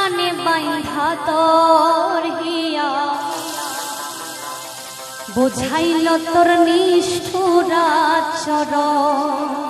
পাশানে বাইধা তোর হিয়া। বুঝাইল তোর নিষ্ঠুরা চরণ।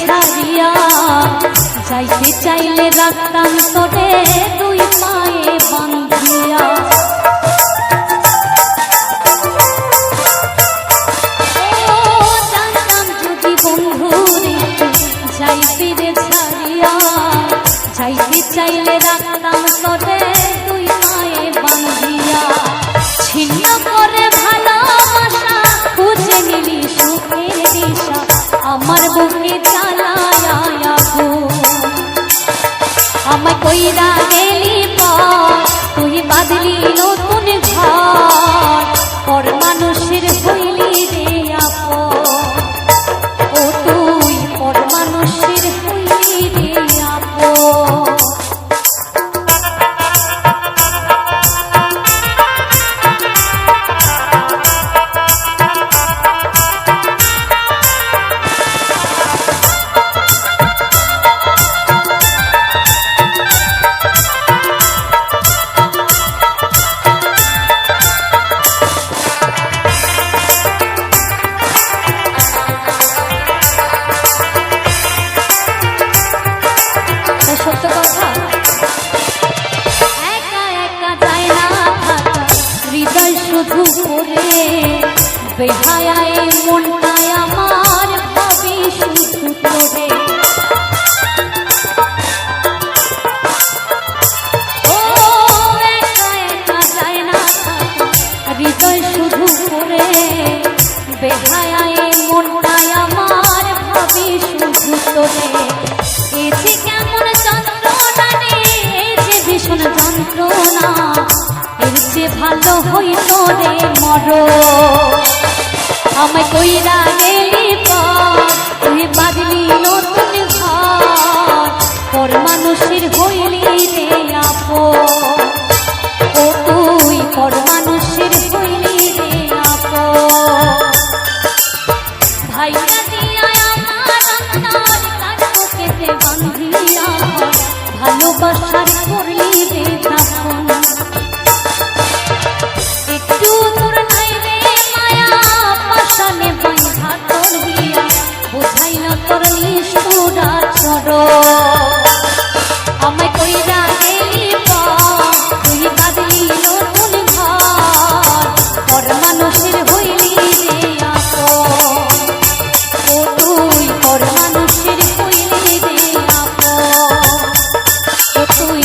ছাড়িয়া যাইতে চাইলে রাখতাম তোরে দুই পায়ে বান্ধিয়া করে বেহায়ায় মনটায় আমার ভাবি শুধু থাকা হৃদয় শুধু করে বেহায়ায় মনটায় আমার ভাবি শুধু তোরে এ যে কেমন রে রে মর। আমায় কইরা গেলি পর তুই বাঁধলি নতুন ঘর। পর মানুষের হইলি রে আপন। ও তুই পর মানুষের হইলি রে আপন। ভাইয়া কার ভালোবাসার করলি রে দাফন বুঝাই না তোর নিষ্ঠুরা চর আমায় কইরা গেলি তুই বাদলি নতুন ঘর। পর মানুষের হইলি রে ও তুই পর মানুষের হইলি রে তুই